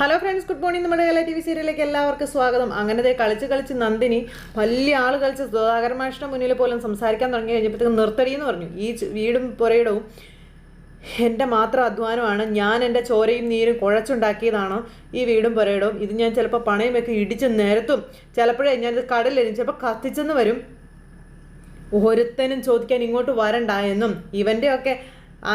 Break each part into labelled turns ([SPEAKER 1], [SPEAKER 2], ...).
[SPEAKER 1] Hello friends good morning നമ്മുടെ കല T V സീരിയലിലേക്ക് എല്ലാവർക്കും സ്വാഗതം. അങ്ങനത്തെ കളിച്ച് കളിച്ച് നന്ദിനി വലിയ ആൾ കളിച്ച് സുധാകരൻ മാഷിന്റെ മുന്നിൽ പോലും സംസാരിക്കാൻ തുടങ്ങി കഴിഞ്ഞപ്പോഴത്തേക്കും നിർത്തടി എന്ന് പറഞ്ഞു. ഈ വീടും പുരയിടവും എന്റെ മാത്രം അധ്വാനമാണ്. ഞാൻ എന്റെ ചോരയും നീരും കുഴച്ചുണ്ടാക്കിയതാണ് ഈ വീടും പുരയിടവും. ഇത് ഞാൻ ചിലപ്പോൾ പണയം വെക്കി ഇടിച്ച് നിരത്തും. ചിലപ്പോഴേ ഞാനിത് കടലിലും ചിലപ്പോൾ കത്തിച്ചെന്ന് വരും. ഒരുത്തനും ചോദിക്കാൻ ഇങ്ങോട്ട് വരണ്ട എന്നും. ഇവന്റെയൊക്കെ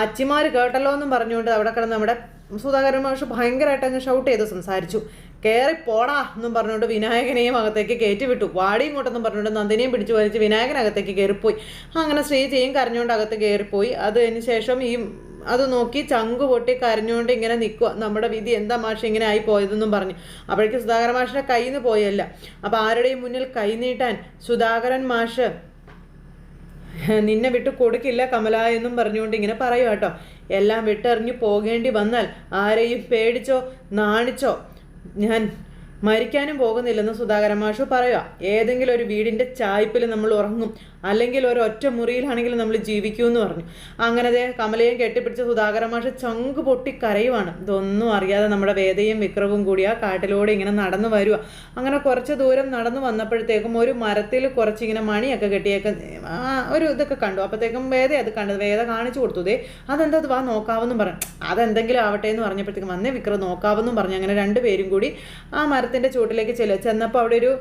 [SPEAKER 1] അച്ചിമാർ കേട്ടല്ലോ എന്നും പറഞ്ഞുകൊണ്ട് അവിടെ കിടന്ന് നമ്മുടെ സുധാകരൻ മാഷ് ഭയങ്കരമായിട്ട് അങ്ങ് ഷൗട്ട് ചെയ്ത് സംസാരിച്ചു. കയറി പോടാ എന്നും പറഞ്ഞുകൊണ്ട് വിനായകനെയും അകത്തേക്ക് കയറ്റി വിട്ടു. വാടി ഇങ്ങോട്ടെന്നും പറഞ്ഞുകൊണ്ട് നന്ദിനെയും പിടിച്ചു വലിച്ച് വിനായകനകത്തേക്ക് കയറിപ്പോയി. അങ്ങനെ സ്ത്രീ ശ്രീജയും കരഞ്ഞുകൊണ്ട് അകത്ത് കയറിപ്പോയി. അതിന് ശേഷം ഈ അത് നോക്കി ചങ്കു പൊട്ടി കരഞ്ഞുകൊണ്ട് ഇങ്ങനെ നിൽക്കുക നമ്മുടെ വിധി എന്താ മാഷ്? ഇങ്ങനെ ആയി പോയതെന്നും പറഞ്ഞു. അപ്പോഴേക്ക് സുധാകരൻ മാഷിന്റെ കയ്യിൽ നിന്ന് പോയല്ല. അപ്പോൾ ആരുടെയും മുന്നിൽ കൈ നീട്ടാൻ സുധാകരൻ മാഷ് നിന്നെ വിട്ട് കൊടുക്കില്ല കമല എന്നും പറഞ്ഞുകൊണ്ട് ഇങ്ങനെ പറയുക കേട്ടോ. എല്ലാം വിട്ടെറിഞ്ഞു പോകേണ്ടി വന്നാൽ ആരെയും പേടിച്ചോ നാണിച്ചോ ഞാൻ മരിക്കാനും പോകുന്നില്ലെന്ന് സുധാകരൻ മാഷു പറയുക. ഏതെങ്കിലും ഒരു വീടിന്റെ ചായ്പിൽ നമ്മൾ ഉറങ്ങും. അല്ലെങ്കിൽ ഒരു ഒറ്റ മുറിയിലാണെങ്കിലും നമ്മൾ ജീവിക്കൂ എന്ന് പറഞ്ഞു. അങ്ങനെ ദേ കമലയും കെട്ടിപ്പിടിച്ച സുധാകര മാഷ് ചങ്ക് പൊട്ടി കരയുവാണ്. ഇതൊന്നും അറിയാതെ നമ്മുടെ വേദയും വിക്രവും കൂടി ആ കാട്ടിലൂടെ ഇങ്ങനെ നടന്നു വരിക അങ്ങനെ കുറച്ച് ദൂരം നടന്നു വന്നപ്പോഴത്തേക്കും ഒരു മരത്തിൽ കുറച്ചിങ്ങനെ മണിയൊക്കെ കെട്ടിയൊക്കെ ആ, ഒരു ഇതൊക്കെ കണ്ടു. അപ്പോഴത്തേക്കും വേദ അത് കണ്ടത് വേദ കാണിച്ചു കൊടുത്തു. ദേ അതെന്താ അത് വാ നോക്കാവെന്നും പറഞ്ഞു. അതെന്തെങ്കിലും ആവട്ടെ എന്ന് പറഞ്ഞപ്പോഴത്തേക്കും വന്നേ വിക്രം നോക്കാവെന്നും പറഞ്ഞു. അങ്ങനെ രണ്ടുപേരും കൂടി ആ മരത്തിന്റെ ചുവട്ടിലേക്ക് ചെല്ലുക ചെന്നപ്പോൾ അവിടെ ഒരു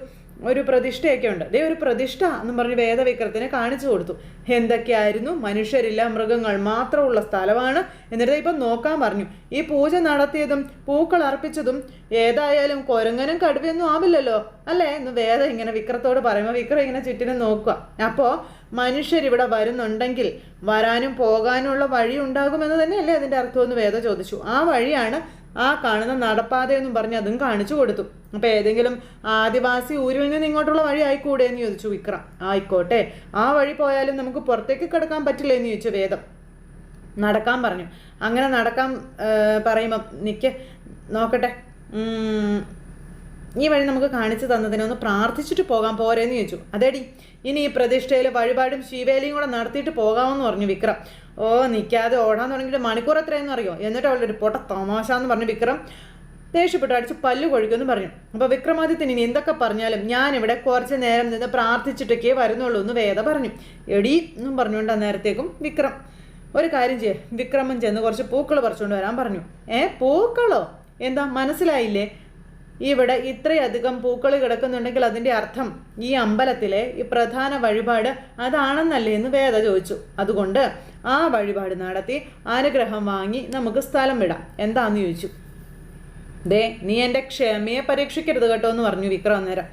[SPEAKER 1] ഒരു പ്രതിഷ്ഠയൊക്കെ ഉണ്ട്. ദേ ഒരു പ്രതിഷ്ഠ എന്ന് പറഞ്ഞ് വേദവിക്രത്തിനെ കാണിച്ചു കൊടുത്തു. എന്തൊക്കെയായിരുന്നു? മനുഷ്യരില്ല മൃഗങ്ങൾ മാത്രമുള്ള സ്ഥലമാണ് എന്നിട്ട് ഇപ്പം നോക്കാൻ പറഞ്ഞു. ഈ പൂജ നടത്തിയതും പൂക്കൾ അർപ്പിച്ചതും ഏതായാലും കൊരങ്ങനും കടുവയൊന്നും ആവില്ലല്ലോ അല്ലേ? എന്ന് വേദം ഇങ്ങനെ വിക്രത്തോട് പറയുമ്പോൾ വിക്രം ഇങ്ങനെ ചുറ്റിനും നോക്കുക. അപ്പോൾ മനുഷ്യരിവിടെ വരുന്നുണ്ടെങ്കിൽ വരാനും പോകാനുമുള്ള വഴി ഉണ്ടാകുമെന്ന് തന്നെയല്ലേ അതിന്റെ അർത്ഥമെന്ന് വേദ ചോദിച്ചു. ആ വഴിയാണ് ആ കാണുന്ന നടപ്പാതയെന്നും പറഞ്ഞ് അതും കാണിച്ചു കൊടുത്തു. അപ്പോൾ ഏതെങ്കിലും ആദിവാസി ഊരിൽ നിന്ന് ഇങ്ങോട്ടുള്ള വഴി ആയിക്കൂടെ എന്ന് ചോദിച്ചു വിക്രം. ആയിക്കോട്ടെ ആ വഴി പോയാലും നമുക്ക് പുറത്തേക്ക് കിടക്കാൻ പറ്റില്ല എന്ന് ചോദിച്ചു വേദം. നടക്കാൻ പറഞ്ഞു. അങ്ങനെ നടക്കാൻ പറയുമ്പം നിക്ക് നോക്കട്ടെ ഈ വഴി നമുക്ക് കാണിച്ചു തന്നതിനെ ഒന്ന് പ്രാർത്ഥിച്ചിട്ട് പോകാൻ പോരെന്ന് ചോദിച്ചു. അതേടി ഇനി ഈ പ്രതിഷ്ഠയിൽ വഴിപാടും ശിവേലിയും കൂടെ നടത്തിയിട്ട് പോകാമെന്ന് പറഞ്ഞു വിക്രം. ഓ നിൽക്കാതെ ഓടാൻ തുടങ്ങിയിട്ട് മണിക്കൂർ എത്രയെന്ന് അറിയോ? എന്നിട്ട് അവളുടെ ഒരു പൊട്ട തമാശ എന്ന് പറഞ്ഞു. വിക്രം ദേഷ്യപ്പെട്ടു അടിച്ച് പല്ലു കൊഴിക്കുമെന്ന് പറഞ്ഞു. അപ്പോൾ വിക്രമാദിത്യൻ ഇനി എന്തൊക്കെ പറഞ്ഞാലും ഞാൻ ഇവിടെ കുറച്ച് നേരം നിന്ന് പ്രാർത്ഥിച്ചിട്ടൊക്കെ വരുന്നുള്ളൂ എന്ന് വേദ പറഞ്ഞു. എടി എന്നും പറഞ്ഞുകൊണ്ട് അന്നേരത്തേക്കും വിക്രം. ഒരു കാര്യം ചെയ്യേ. വിക്രമൻ ചെന്ന് കുറച്ച് പൂക്കൾ പറിച്ചുകൊണ്ട് വരാൻ പറഞ്ഞു. ഏ പൂക്കളോ? എന്താ മനസ്സിലായില്ലേ? ഇവിടെ ഇത്രയധികം പൂക്കൾ കിടക്കുന്നുണ്ടെങ്കിൽ അതിന്റെ അർത്ഥം ഈ അമ്പലത്തിലെ ഈ പ്രധാന വഴിപാട് അതാണെന്നല്ലേ എന്ന് വേദ ചോദിച്ചു. അതുകൊണ്ട് ആ വഴിപാട് നടത്തി അനുഗ്രഹം വാങ്ങി നമുക്ക് സ്ഥലം വിടാം. എന്താന്ന് ചോദിച്ചു. ദേ നീ എന്റെ ക്ഷമയെ പരീക്ഷിക്കരുത് കേട്ടോ എന്ന് പറഞ്ഞു വിക്രം അന്നേരം.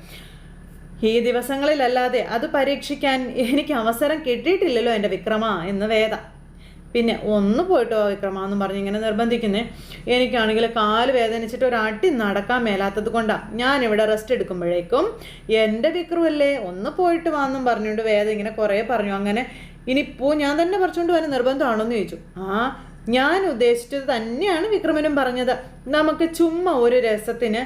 [SPEAKER 1] ഈ ദിവസങ്ങളിലല്ലാതെ അത് പരീക്ഷിക്കാൻ എനിക്ക് അവസരം കിട്ടിയിട്ടില്ലല്ലോ എന്റെ വിക്രമ എന്ന് വേദ. പിന്നെ ഒന്ന് പോയിട്ടോ വിക്രമ എന്നും പറഞ്ഞ് ഇങ്ങനെ നിർബന്ധിക്കുന്നേ. എനിക്കാണെങ്കിൽ കാൽ വേദനിച്ചിട്ട് ഒരു അടി നടക്കാൻ മേലാത്തത് കൊണ്ടാണ് ഞാനിവിടെ റെസ്റ്റ് എടുക്കുമ്പോഴേക്കും എന്റെ വിക്രമല്ലേ ഒന്ന് പോയിട്ട് വാന്നും പറഞ്ഞുകൊണ്ട് വേദ ഇങ്ങനെ കുറേ പറഞ്ഞു. അങ്ങനെ ഇനി പോ ഞാൻ തന്നെ പറിച്ചുകൊണ്ട് വരാൻ നിർബന്ധമാണോന്ന് ചോദിച്ചു. ആ ഞാൻ ഉദ്ദേശിച്ചത് തന്നെയാണ് വിക്രമനും പറഞ്ഞത്. നമുക്ക് ചുമ്മാ ഒരു രസത്തിന്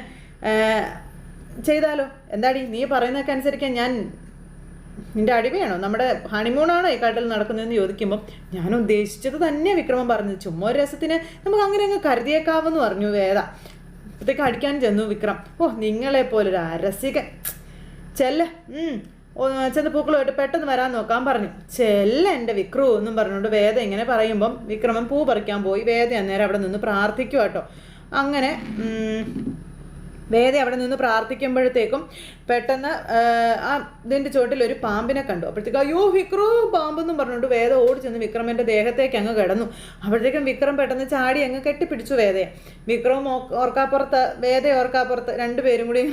[SPEAKER 1] ചെയ്താലോ? എന്താടി നീ പറയുന്നതൊക്കെ അനുസരിക്കാൻ ഞാൻ നിന്റെ അടിമയാണോ? നമ്മുടെ ഹണിമൂണാണോ ഈ കാട്ടിൽ നടക്കുന്നതെന്ന് ചോദിക്കുമ്പോൾ ഞാൻ ഉദ്ദേശിച്ചത് തന്നെ വിക്രമം പറഞ്ഞത്. ചുമ്മാ ഒരു രസത്തിന് നമുക്ക് അങ്ങനെ അങ്ങ് കരുതിയേക്കാവെന്ന് പറഞ്ഞു വേദ. അപ്പോഴത്തേക്ക് അടിക്കാൻ ചെന്നു വിക്രം. ഓ നിങ്ങളെ പോലൊരു അരസികൻ. ചെല്ല. ചെന്ന് പൂക്കളുമായിട്ട് പെട്ടെന്ന് വരാൻ നോക്കാൻ പറഞ്ഞു. ചെല്ല എന്റെ വിക്രു എന്നും പറഞ്ഞുകൊണ്ട് വേദ ഇങ്ങനെ പറയുമ്പം വിക്രമൻ പൂ പറിക്കാൻ പോയി. വേദ അന്നേരം അവിടെ നിന്ന് പ്രാർത്ഥിക്കുക കേട്ടോ അങ്ങനെ വേദ അവിടെ നിന്ന് പ്രാർത്ഥിക്കുമ്പോഴത്തേക്കും പെട്ടെന്ന് ആ, ഇതിന്റെ ചുവട്ടിൽ ഒരു പാമ്പിനെ കണ്ടു. അപ്പോഴത്തേക്ക് അയ്യോ വിക്രോ പാമ്പെന്നും പറഞ്ഞുകൊണ്ട് വേദ ഓടി ചെന്ന് വിക്രമന്റെ ദേഹത്തേക്ക് അങ്ങ് കിടന്നു. അപ്പോഴത്തേക്കും വിക്രം പെട്ടെന്ന് ചാടി അങ്ങ് കെട്ടിപ്പിടിച്ചു വേദയെ. വിക്രവും ഓർക്കാപ്പുറത്ത് വേദ ഓർക്കാപ്പുറത്ത് രണ്ടുപേരും കൂടി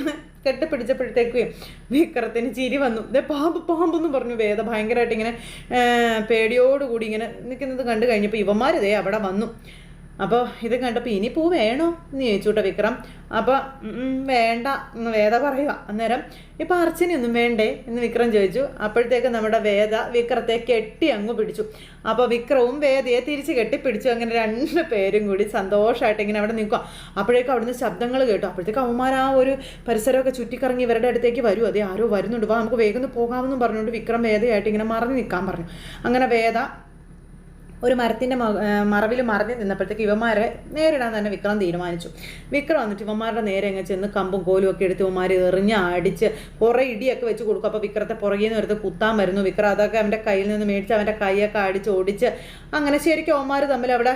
[SPEAKER 1] കെട്ടിപ്പിടിച്ചപ്പോഴത്തേക്കും വിക്രത്തിന് ചിരി വന്നു. ദേ പാമ്പ് പാമ്പെന്ന് പറഞ്ഞു വേദ. ഭയങ്കരമായിട്ട് ഇങ്ങനെ പേടിയോടുകൂടി ഇങ്ങനെ നിൽക്കുന്നത് കണ്ടു കഴിഞ്ഞപ്പോൾ ഇവന്മാർ ദേ അവിടെ വന്നു. അപ്പോൾ ഇത് കണ്ടപ്പോൾ ഇനി പൂ വേണോ എന്ന് ചോദിച്ചു കേട്ടോ വിക്രം. അപ്പോൾ വേണ്ട എന്ന് വേദ പറയുക അന്നേരം ഇപ്പം അർച്ചനയൊന്നും വേണ്ടേ എന്ന് വിക്രം ചോദിച്ചു. അപ്പോഴത്തേക്ക് നമ്മുടെ വേദ വിക്രത്തെ കെട്ടി അങ്ങ് പിടിച്ചു. അപ്പോൾ വിക്രവും വേദയെ തിരിച്ച് കെട്ടിപ്പിടിച്ചു. അങ്ങനെ രണ്ട് പേരും കൂടി സന്തോഷമായിട്ട് ഇങ്ങനെ അവിടെ നിൽക്കുക അപ്പോഴേക്കും അവിടുന്ന് ശബ്ദങ്ങൾ കേട്ടു. അപ്പോഴത്തേക്ക് അവന്മാർ ആ ഒരു പരിസരമൊക്കെ ചുറ്റിക്കറങ്ങി ഇവരുടെ അടുത്തേക്ക് വരും. അതെ ആരോ വരുന്നുണ്ട്. വാ നമുക്ക് വേഗം പോകാമെന്നും പറഞ്ഞുകൊണ്ട് വിക്രം വേദയായിട്ട് ഇങ്ങനെ മറഞ്ഞു നിൽക്കാൻ പറഞ്ഞു. അങ്ങനെ വേദ ഒരു മരത്തിന്റെ മറവിൽ മറഞ്ഞു നിന്നപ്പോഴത്തേക്ക് ഇവന്മാരെ നേരിടാൻ തന്നെ വിക്രം തീരുമാനിച്ചു. വിക്രം വന്നിട്ട് ഇവന്മാരുടെ നേരെ അങ്ങ് ചെന്ന് കമ്പും കോലും ഒക്കെ എടുത്ത് ഇവന്മാർ എറിഞ്ഞ് അടിച്ച് കുറേ ഇടിയൊക്കെ വെച്ച് കൊടുക്കും. അപ്പോൾ വിക്രത്തെ പുറകിൽ നിന്ന് എടുത്ത് കുത്താൻ വരുന്നു. വിക്രം അതൊക്കെ അവന്റെ കയ്യിൽ നിന്ന് മേടിച്ച് അവന്റെ കൈയൊക്കെ അടിച്ച് ഓടിച്ച് അങ്ങനെ ശരിക്കും അവന്മാർ തമ്മിൽ അവിടെ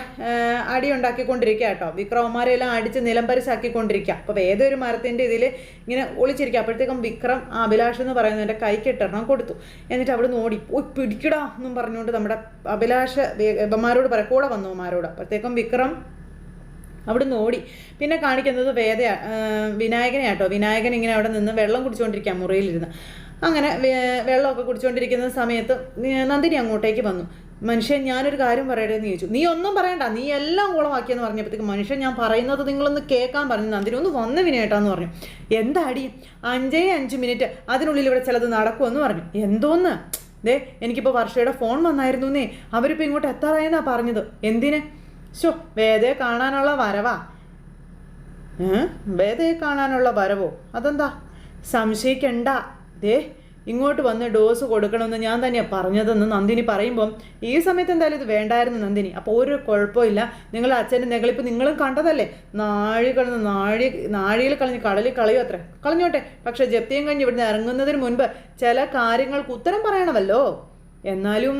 [SPEAKER 1] അടി ഉണ്ടാക്കിക്കൊണ്ടിരിക്കുക കേട്ടോ. വിക്രം അവന്മാരെല്ലാം അടിച്ച് നിലംപരിശാക്കിക്കൊണ്ടിരിക്കുക അപ്പോൾ ഏതൊരു മരത്തിന്റെ ഇതിൽ ഇങ്ങനെ ഒളിച്ചിരിക്കുക. അപ്പോഴത്തേക്കും വിക്രം അഭിലാഷ് എന്ന് പറയുന്നത് എന്റെ കൈക്കിട്ടെണ്ണം കൊടുത്തു. എന്നിട്ട് അവിടെ നിന്ന് ഓടി പിടിക്കടാ എന്നും പറഞ്ഞുകൊണ്ട് നമ്മുടെ അഭിലാഷ് ഇവന്മാരോട് പറയാം കൂടെ വന്നു അവന്മാരോട് അപ്പോഴത്തേക്കും വിക്രം അവിടുന്ന് ഓടി. പിന്നെ കാണിക്കുന്നത് വേദ വിനായകനെ ആട്ടോ വിനായകൻ ഇങ്ങനെ അവിടെ നിന്ന് വെള്ളം കുടിച്ചുകൊണ്ടിരിക്കുക മുറിയിലിരുന്ന്. അങ്ങനെ വെള്ളമൊക്കെ കുടിച്ചുകൊണ്ടിരിക്കുന്ന സമയത്ത് നന്ദിനി അങ്ങോട്ടേക്ക് വന്നു. മനുഷ്യൻ ഞാനൊരു കാര്യം പറയട്ടെ ചോദിച്ചു. നീ ഒന്നും പറയണ്ട. നീ എല്ലാം കുളമാക്കിയെന്ന് പറഞ്ഞപ്പോഴത്തേക്ക് മനുഷ്യൻ ഞാൻ പറയുന്നത് നിങ്ങളൊന്ന് കേൾക്കാൻ പറഞ്ഞു. നന്ദിനി ഒന്ന് വന്ന് വിനേട്ടാന്ന് പറഞ്ഞു. എന്താടി? അഞ്ചേ അഞ്ച് മിനിറ്റ് അതിനുള്ളിൽ ഇവിടെ ചിലത് നടക്കുമെന്ന് പറഞ്ഞു. എന്തോന്ന്? ദേ എനിക്കിപ്പോൾ വർഷയുടെ ഫോൺ വന്നായിരുന്നു എന്നേ അവരിപ്പോൾ ഇങ്ങോട്ട് എത്താറായെന്നാ പറഞ്ഞത്. എന്തിന്? ഷോ വേദയെ കാണാനുള്ള വരവാ. വേദയെ കാണാനുള്ള വരവോ? അതെന്താ? സംശയിക്കണ്ട. ദേ ഇങ്ങോട്ട് വന്ന് ഡോസ് കൊടുക്കണമെന്ന് ഞാൻ തന്നെയാണ് പറഞ്ഞതെന്ന് നന്ദിനി പറയുമ്പം ഈ സമയത്ത് എന്തായാലും ഇത് വേണ്ടായിരുന്നു നന്ദിനി. അപ്പോൾ ഒരു കുഴപ്പമില്ല. നിങ്ങൾ അച്ഛന്റെ നെകളിപ്പ് നിങ്ങളും കണ്ടതല്ലേ? നാഴി കളഞ്ഞ് നാഴി നാഴിയിൽ കളഞ്ഞ് കടലിൽ കളയോ അത്ര. കളഞ്ഞോട്ടെ. പക്ഷേ ജപ്തിയും കഴിഞ്ഞ് ഇവിടുന്ന് ഇറങ്ങുന്നതിന് മുൻപ് ചില കാര്യങ്ങൾക്ക് ഉത്തരം പറയണമല്ലോ. എന്നാലും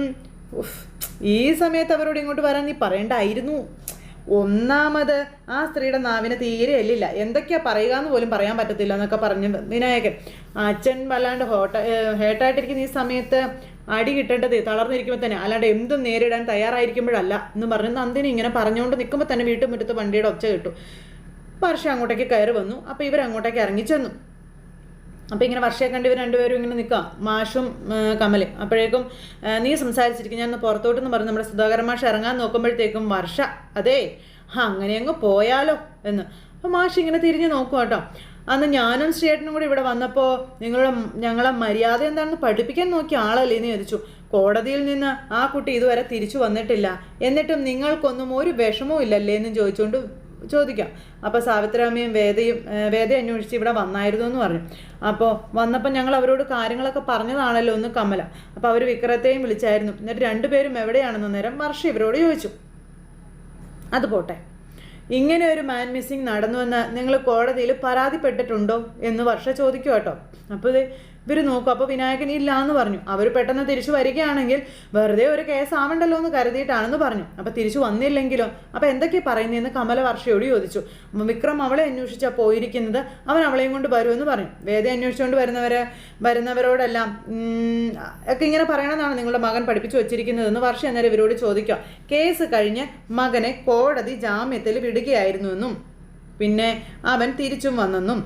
[SPEAKER 1] ഈ സമയത്ത് അവരോട് ഇങ്ങോട്ട് വരാൻ നീ പറയണ്ടായിരുന്നു. ഒന്നാമത് ആ സ്ത്രീയുടെ നാവിന് തീരെ എല്ലില്ല. എന്തൊക്കെയാ പറയുക എന്ന് പോലും പറയാൻ പറ്റത്തില്ല എന്നൊക്കെ പറഞ്ഞു വിനായകൻ. അച്ഛൻ വല്ലാണ്ട് ഹോട്ട ഹേട്ടായിട്ടിരിക്കുന്ന ഈ സമയത്ത് അടി കിട്ടേണ്ടത് തളർന്നിരിക്കുമ്പോൾ തന്നെ. അല്ലാണ്ട് എന്തും നേരിടാൻ തയ്യാറായിരിക്കുമ്പോഴല്ല എന്ന് പറഞ്ഞ് നന്ദിനി ഇങ്ങനെ പറഞ്ഞുകൊണ്ട് നിൽക്കുമ്പോൾ തന്നെ വീട്ടുമുറ്റത്ത് വണ്ടിയുടെ ഒച്ച കിട്ടു. വർഷം അങ്ങോട്ടേക്ക് കയറി വന്നു. അപ്പോൾ ഇവരങ്ങോട്ടേക്ക് ഇറങ്ങിച്ചെന്നു അപ്പോൾ ഇങ്ങനെ വർഷയെ കണ്ട് ഇവർ രണ്ടുപേരും ഇങ്ങനെ നിൽക്കാം മാഷും കമലും. അപ്പോഴേക്കും നീ സംസാരിച്ചിരിക്കും. ഞാൻ പുറത്തോട്ടെന്ന് പറഞ്ഞ്. നമ്മുടെ സുധാകര മാഷ് ഇറങ്ങാൻ നോക്കുമ്പോഴത്തേക്കും വർഷ അതേ അങ്ങനെ അങ്ങ് പോയാലോ എന്ന്. അപ്പോൾ മാഷ് ഇങ്ങനെ തിരിഞ്ഞ് നോക്കും കേട്ടോ അന്ന് ഞാനും ശ്രീയേട്ടനും കൂടി ഇവിടെ വന്നപ്പോൾ നിങ്ങളുടെ ഞങ്ങളെ മര്യാദ എന്താണെന്ന് പഠിപ്പിക്കാൻ നോക്കിയ ആളല്ലേ എന്ന് ചോദിച്ചു. കോടതിയിൽ നിന്ന് ആ കുട്ടി ഇതുവരെ തിരിച്ചു വന്നിട്ടില്ല. എന്നിട്ടും നിങ്ങൾക്കൊന്നും ഒരു വിഷമവും ഇല്ലല്ലേ എന്ന് ചോദിച്ചുകൊണ്ട് ചോദിക്കാം. അപ്പോൾ സാവിത്രാമ്മയും വേദയും വേദ അന്വേഷിച്ച് ഇവിടെ വന്നായിരുന്നു എന്ന് പറഞ്ഞു. അപ്പോൾ വന്നപ്പോൾ ഞങ്ങൾ അവരോട് കാര്യങ്ങളൊക്കെ പറഞ്ഞതാണല്ലോ ഒന്ന് കമല. അപ്പോൾ അവർ വിക്രത്തെയും വിളിച്ചായിരുന്നു. എന്നിട്ട് രണ്ടുപേരും എവിടെയാണെന്ന് നേരം വർഷ ഇവരോട് ചോദിച്ചു. അത് പോട്ടെ. ഇങ്ങനെ ഒരു മാൻ മിസ്സിംഗ് നടന്നുവെന്ന് നിങ്ങൾ കോടതിയിൽ പരാതിപ്പെട്ടിട്ടുണ്ടോ എന്ന് വർഷ ചോദിക്കും കേട്ടോ അപ്പോൾ ഇവർ നോക്കും അപ്പോൾ വിനായകൻ ഇല്ല എന്ന് പറഞ്ഞു. അവർ പെട്ടെന്ന് തിരിച്ചു വരികയാണെങ്കിൽ വെറുതെ ഒരു കേസ് ആവണ്ടല്ലോ എന്ന് കരുതിയിട്ടാണെന്ന് പറഞ്ഞു. അപ്പോൾ തിരിച്ചു വന്നില്ലെങ്കിലോ? അപ്പോൾ എന്തൊക്കെ പറയുന്നതെന്ന് കമല വർഷയോട് ചോദിച്ചു. വിക്രം അവളെ അന്വേഷിച്ചാൽ പോയിരിക്കുന്നത് അവൻ അവളെയും കൊണ്ട് വരുമെന്ന് പറഞ്ഞു. വേദ അന്വേഷിച്ചുകൊണ്ട് വരുന്നവരെ വരുന്നവരോടെല്ലാം ഒക്കെ ഇങ്ങനെ പറയണമെന്നാണ് നിങ്ങളുടെ മകൻ പഠിപ്പിച്ചു വെച്ചിരിക്കുന്നതെന്ന് വർഷ അന്നേരം ഇവരോട് ചോദിക്കുക. കേസ് കഴിഞ്ഞ് മകനെ കോടതി ജാമ്യത്തിൽ വിടുകയായിരുന്നുവെന്നും പിന്നെ അവൻ തിരിച്ചും വന്നെന്നും.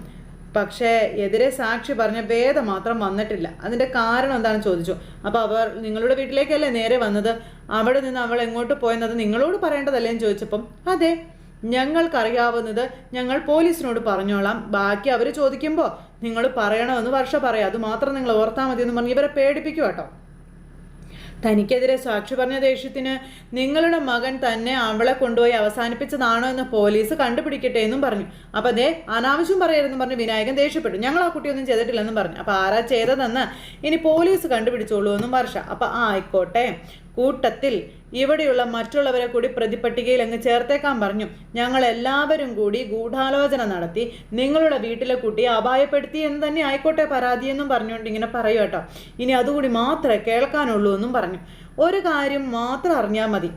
[SPEAKER 1] പക്ഷേ എതിരെ സാക്ഷി പറഞ്ഞ ഭേദം മാത്രം വന്നിട്ടില്ല. അതിന്റെ കാരണം എന്താണെന്ന് ചോദിച്ചു. അപ്പോൾ അവർ നിങ്ങളുടെ വീട്ടിലേക്കല്ലേ നേരെ വന്നത്? അവിടെ നിന്ന് അവൾ എങ്ങോട്ട് പോയെന്നത് നിങ്ങളോട് പറയേണ്ടതല്ലേ എന്ന് ചോദിച്ചപ്പം അതെ ഞങ്ങൾക്കറിയാവുന്നത് ഞങ്ങൾ പോലീസിനോട് പറഞ്ഞോളാം. ബാക്കി അവർ ചോദിക്കുമ്പോൾ നിങ്ങൾ പറയണമെന്ന് വർഷ പറയാം. അത് മാത്രം നിങ്ങൾ ഓർത്താൽ മതി എന്ന് പറഞ്ഞ് ഇവരെ പേടിപ്പിക്കുക കേട്ടോ തനിക്കെതിരെ സാക്ഷി പറഞ്ഞ ദേഷ്യത്തിന് നിങ്ങളുടെ മകൻ തന്നെ അവളെ കൊണ്ടുപോയി അവസാനിപ്പിച്ചതാണോ എന്ന് പോലീസ് കണ്ടുപിടിക്കട്ടെ എന്നും പറഞ്ഞു. അപ്പോൾ അതേ അനാവശ്യം പറയരുതെന്ന് പറഞ്ഞ് വിനായകൻ ദേഷ്യപ്പെട്ടു. ഞങ്ങൾ ആ കുട്ടിയൊന്നും ചെയ്തിട്ടില്ലെന്നും പറഞ്ഞു. അപ്പോൾ ആരാ ചെയ്തതെന്ന് ഇനി പോലീസ് കണ്ടുപിടിച്ചോളൂ എന്നും വർഷ. അപ്പോൾ ആയിക്കോട്ടെ. കൂട്ടത്തിൽ ഇവിടെയുള്ള മറ്റുള്ളവരെ കൂടി പ്രതിപട്ടികയിൽ അങ്ങ് ചേർത്തേക്കാൻ പറഞ്ഞു. ഞങ്ങൾ എല്ലാവരും കൂടി ഗൂഢാലോചന നടത്തി നിങ്ങളുടെ വീട്ടിലെ കുട്ടിയെ അപായപ്പെടുത്തി എന്ന് തന്നെ ആയിക്കോട്ടെ പരാതിയെന്നും പറഞ്ഞുകൊണ്ട് ഇങ്ങനെ പറയൂ കേട്ടോ ഇനി അതുകൂടി മാത്രമേ കേൾക്കാനുള്ളൂ എന്നും പറഞ്ഞു. ഒരു കാര്യം മാത്രം അറിഞ്ഞാൽ മതി.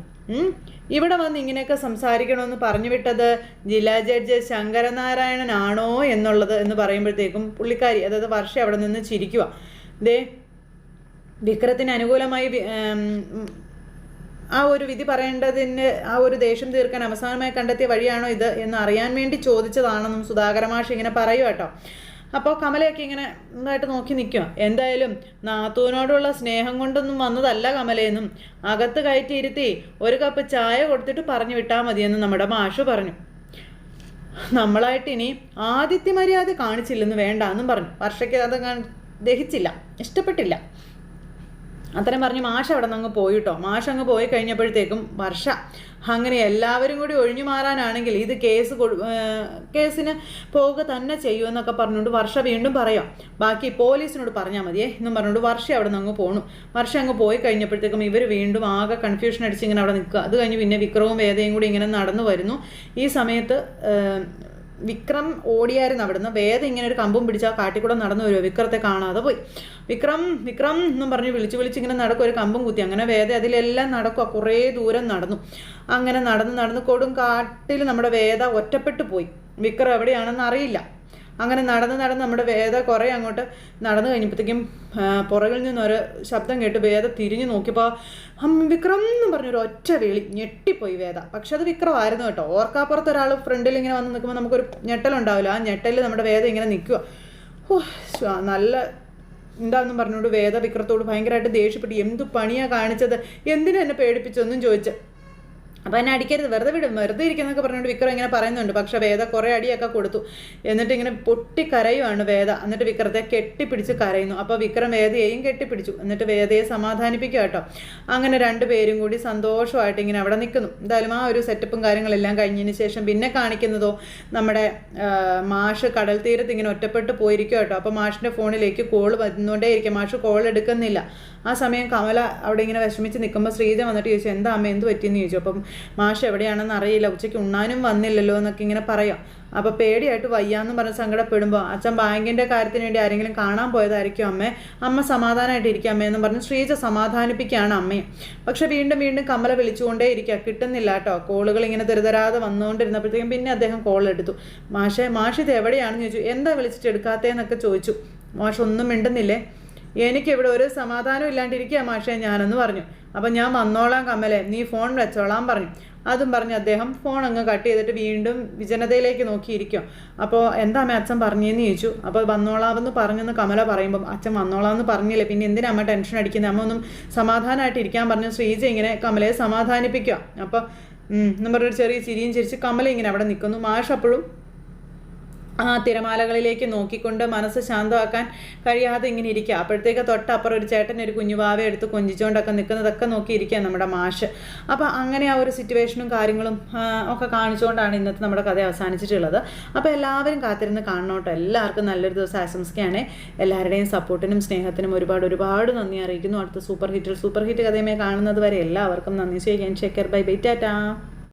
[SPEAKER 1] ഇവിടെ വന്ന് ഇങ്ങനെയൊക്കെ സംസാരിക്കണമെന്ന് പറഞ്ഞു വിട്ടത് ജില്ലാ ജഡ്ജ് ശങ്കരനാരായണനാണോ എന്നുള്ളത് എന്ന് പറയുമ്പോഴത്തേക്കും പുള്ളിക്കാരി അതായത് വർഷം അവിടെ നിന്ന് ചിരിക്കുക ദേ വിക്രത്തിന് അനുകൂലമായി ആ ഒരു വിധി പറയേണ്ടതിന് ആ ഒരു ദേഷ്യം തീർക്കാൻ അവസാനമായി കണ്ടെത്തിയ വഴിയാണോ ഇത് എന്ന് അറിയാൻ വേണ്ടി ചോദിച്ചതാണെന്നും സുധാകരമാഷ് ഇങ്ങനെ പറയൂ കേട്ടോ. അപ്പോൾ കമലയൊക്കെ ഇങ്ങനെ ഇതായിട്ട് നോക്കി നിൽക്കുക എന്തായാലും നാത്തൂനോടുള്ള സ്നേഹം കൊണ്ടൊന്നും വന്നതല്ല കമലയെന്നും അകത്ത് കയറ്റിയിരുത്തി ഒരു കപ്പ് ചായ കൊടുത്തിട്ട് പറഞ്ഞു വിട്ടാൽ മതിയെന്ന് നമ്മുടെ മാഷു പറഞ്ഞു. നമ്മളായിട്ട് ഇനി ആദിത്യ മര്യാദ കാണിച്ചില്ലെന്ന് വേണ്ട എന്നും പറഞ്ഞു. വർഷയ്ക്ക് അത് ദഹിച്ചില്ല. ഇഷ്ടപ്പെട്ടില്ല. അത്രയും പറഞ്ഞ് മാഷ അവിടെ നിന്ന് അങ്ങ് പോയിട്ടോ. മാഷ അങ്ങ് പോയി കഴിഞ്ഞപ്പോഴത്തേക്കും വർഷ അങ്ങനെ എല്ലാവരും കൂടി ഒഴിഞ്ഞു മാറാനാണെങ്കിൽ ഇത് കേസ് കേസിന് പോവുക തന്നെ ചെയ്യൂ എന്നൊക്കെ പറഞ്ഞുകൊണ്ട് വർഷ വീണ്ടും പറയാം. ബാക്കി പോലീസിനോട് പറഞ്ഞാൽ മതിയേ എന്നും പറഞ്ഞുകൊണ്ട് വർഷ അവിടെ നിന്ന് അങ്ങ് പോണു. വർഷ അങ്ങ് പോയി കഴിഞ്ഞപ്പോഴത്തേക്കും ഇവർ വീണ്ടും ആകെ കൺഫ്യൂഷൻ അടിച്ച് ഇങ്ങനെ അവിടെ നിൽക്കുക. അത് കഴിഞ്ഞ് പിന്നെ വിക്രവും വേദയും കൂടി ഇങ്ങനെ നടന്നു വരുന്നു. ഈ സമയത്ത് വിക്രം ഓടിയായിരുന്നു അവിടുന്ന്. വേദം ഇങ്ങനെ ഒരു കമ്പും പിടിച്ച് ആ കാട്ടിക്കൂടെ നടന്നു വരുമോ വിക്രത്തെ കാണാതെ പോയി. വിക്രം വിക്രം എന്നും പറഞ്ഞ് വിളിച്ച് വിളിച്ച് ഇങ്ങനെ നടക്കും. ഒരു കമ്പും കുത്തി. അങ്ങനെ വേദ അതിലെല്ലാം നടക്കുക കുറേ ദൂരം നടന്നു. അങ്ങനെ നടന്ന് നടന്ന് കൊടും കാട്ടിൽ നമ്മുടെ വേദ ഒറ്റപ്പെട്ടു പോയി. വിക്രം എവിടെയാണെന്ന് അറിയില്ല. അങ്ങനെ നടന്ന് നടന്ന് നമ്മുടെ വേദ കുറേ അങ്ങോട്ട് നടന്നു കഴിഞ്ഞപ്പോഴത്തേക്കും പുറകിൽ നിന്നൊരു ശബ്ദം കേട്ട് വേദ തിരിഞ്ഞു നോക്കിയപ്പോൾ ഹം വിക്രം എന്ന് പറഞ്ഞൊരു ഒറ്റ വിളി ഞെട്ടിപ്പോയി വേദ. പക്ഷെ അത് വിക്രമായിരുന്നു കേട്ടോ. ഓർക്കാപ്പുറത്ത് ഒരാൾ ഫ്രണ്ടിൽ ഇങ്ങനെ വന്ന് നിൽക്കുമ്പോൾ നമുക്കൊരു ഞെട്ടലുണ്ടാവില്ല. ആ ഞെട്ടലിൽ നമ്മുടെ വേദ ഇങ്ങനെ നിൽക്കുക ഓ നല്ല എന്താണെന്നും പറഞ്ഞുകൊണ്ട് വേദ വിക്രത്തോട് ഭയങ്കരമായിട്ട് ദേഷ്യപ്പെട്ടു എന്ത് പണിയാണ് കാണിച്ചത്? എന്തിനാ എന്നെ പേടിപ്പിച്ചൊന്നും ചോദിച്ചു അപ്പം എന്നെ അടിക്കരുത്. വെറുതെ വിടും. വെറുതെ ഇരിക്കുന്നൊക്കെ പറഞ്ഞുകൊണ്ട് വിക്രം ഇങ്ങനെ പറയുന്നുണ്ട്. പക്ഷെ വേദ കുറേ അടിയൊക്കെ കൊടുത്തു. എന്നിട്ട് ഇങ്ങനെ പൊട്ടി കരയുവാണ് വേദ. എന്നിട്ട് വിക്രത്തെ കെട്ടിപ്പിടിച്ച് കരയുന്നു. അപ്പോൾ വിക്രം വേദയെയും കെട്ടിപ്പിടിച്ചു. എന്നിട്ട് വേദയെ സമാധാനിപ്പിക്കുക കേട്ടോ. അങ്ങനെ രണ്ടുപേരും കൂടി സന്തോഷമായിട്ട് ഇങ്ങനെ അവിടെ നിൽക്കുന്നു. എന്തായാലും ആ ഒരു സെറ്റപ്പും കാര്യങ്ങളെല്ലാം കഴിഞ്ഞതിന് ശേഷം പിന്നെ കാണിക്കുന്നതോ നമ്മുടെ മാഷ് കടൽ തീരത്ത് ഇങ്ങനെ ഒറ്റപ്പെട്ട് പോയിരിക്കും കേട്ടോ. അപ്പോൾ മാഷിന്റെ ഫോണിലേക്ക് കോൾ വന്നുകൊണ്ടേ ഇരിക്കും മാഷ് കോൾ എടുക്കുന്നില്ല. ആ സമയം കമല അവിടെ ഇങ്ങനെ വിഷമിച്ച് നിൽക്കുമ്പോൾ ശ്രീജ വന്നിട്ട് ചോദിച്ചു എന്താ അമ്മ എന്ത് പറ്റിയെന്ന് ചോദിച്ചു? അപ്പം മാഷ് എവിടെയാണെന്ന് അറിയില്ല ഉച്ചയ്ക്ക് ഉണ്ണാനും വന്നില്ലല്ലോ എന്നൊക്കെ ഇങ്ങനെ പറയാം. അപ്പോൾ പേടിയായിട്ട് വയ്യാന്ന് പറഞ്ഞ് സങ്കടപ്പെടുമ്പോൾ അച്ഛൻ ബാങ്കിന്റെ കാര്യത്തിന് വേണ്ടി ആരെങ്കിലും കാണാൻ പോയതായിരിക്കും അമ്മേ. അമ്മ സമാധാനമായിട്ട് ഇരിക്കും അമ്മയെന്നും പറഞ്ഞ് ശ്രീജ സമാധാനിപ്പിക്കുകയാണ് അമ്മയെ. പക്ഷെ വീണ്ടും വീണ്ടും കമല വിളിച്ചുകൊണ്ടേ ഇരിക്കുക. കിട്ടുന്നില്ല കേട്ടോ. കോളുകൾ ഇങ്ങനെ തെരുതരാതെ വന്നുകൊണ്ടിരുന്നപ്പോഴത്തേക്കും പിന്നെ അദ്ദേഹം കോൾ എടുത്തു. മാഷെ മാഷ് ഇത് എവിടെയാണെന്ന് ചോദിച്ചു. എന്താ വിളിച്ചിട്ട് എടുക്കാത്തേന്നൊക്കെ ചോദിച്ചു. മാഷ് ഒന്നും മിണ്ടുന്നില്ലേ? എനിക്കിവിടെ ഒരു സമാധാനം ഇല്ലാണ്ടിരിക്കുക മാഷേ ഞാനെന്ന് പറഞ്ഞു. അപ്പം ഞാൻ വന്നോളാം കമലെ നീ ഫോൺ വെച്ചോളാം പറഞ്ഞു. അതും പറഞ്ഞ് അദ്ദേഹം ഫോൺ അങ്ങ് കട്ട് ചെയ്തിട്ട് വീണ്ടും വിജനതയിലേക്ക് നോക്കിയിരിക്കും അപ്പോൾ എന്താ അമ്മ അച്ഛൻ പറഞ്ഞതെന്ന് ചോദിച്ചു. അപ്പോൾ വന്നോളാമെന്ന് പറഞ്ഞെന്ന് കമല പറയുമ്പം അച്ഛൻ വന്നോളാമെന്ന് പറഞ്ഞില്ലേ പിന്നെ എന്തിനാ അമ്മ ടെൻഷൻ അടിക്കുന്നത് അമ്മ ഒന്നും സമാധാനമായിട്ട് ഇരിക്കാൻ പറഞ്ഞു. ശ്രീജ ഇങ്ങനെ കമലയെ സമാധാനിപ്പിക്കുക. അപ്പോൾ എന്നും പറഞ്ഞൊരു ചെറിയ ചിരിയും ചിരിച്ച് കമല ഇങ്ങനെ അവിടെ നിൽക്കുന്നു. മാഷ് അപ്പോഴും ആ തിരമാലകളിലേക്ക് നോക്കിക്കൊണ്ട് മനസ്സ് ശാന്തമാക്കാൻ കഴിയാതെ ഇങ്ങനെ ഇരിക്കുക. അപ്പോഴത്തേക്ക് തൊട്ടപ്പുറം ഒരു ചേട്ടൻ ഒരു കുഞ്ഞുവാവ എടുത്ത് കൊഞ്ചിച്ചുകൊണ്ടൊക്കെ നിൽക്കുന്നതൊക്കെ നോക്കിയിരിക്കുക നമ്മുടെ മാഷ്. അപ്പോൾ അങ്ങനെ ആ ഒരു സിറ്റുവേഷനും കാര്യങ്ങളും ഒക്കെ കാണിച്ചുകൊണ്ടാണ് ഇന്നത്തെ നമ്മുടെ കഥ അവസാനിച്ചിട്ടുള്ളത്. അപ്പോൾ എല്ലാവരും കാത്തിരുന്ന് കാണണോട്ടോ. എല്ലാവർക്കും നല്ലൊരു ദിവസം ആശംസിക്കുകയാണ്. എല്ലാവരുടെയും സപ്പോർട്ടിനും സ്നേഹത്തിനും ഒരുപാട് ഒരുപാട് നന്ദി അറിയിക്കുന്നു. അടുത്ത സൂപ്പർ ഹിറ്റിൽ സൂപ്പർ ഹിറ്റ് കഥയുമായി കാണുന്നത് വരെ എല്ലാവർക്കും നന്ദി. ചെയ്യാൻ ഷെക്കർ ബൈ ബൈ ടാറ്റാ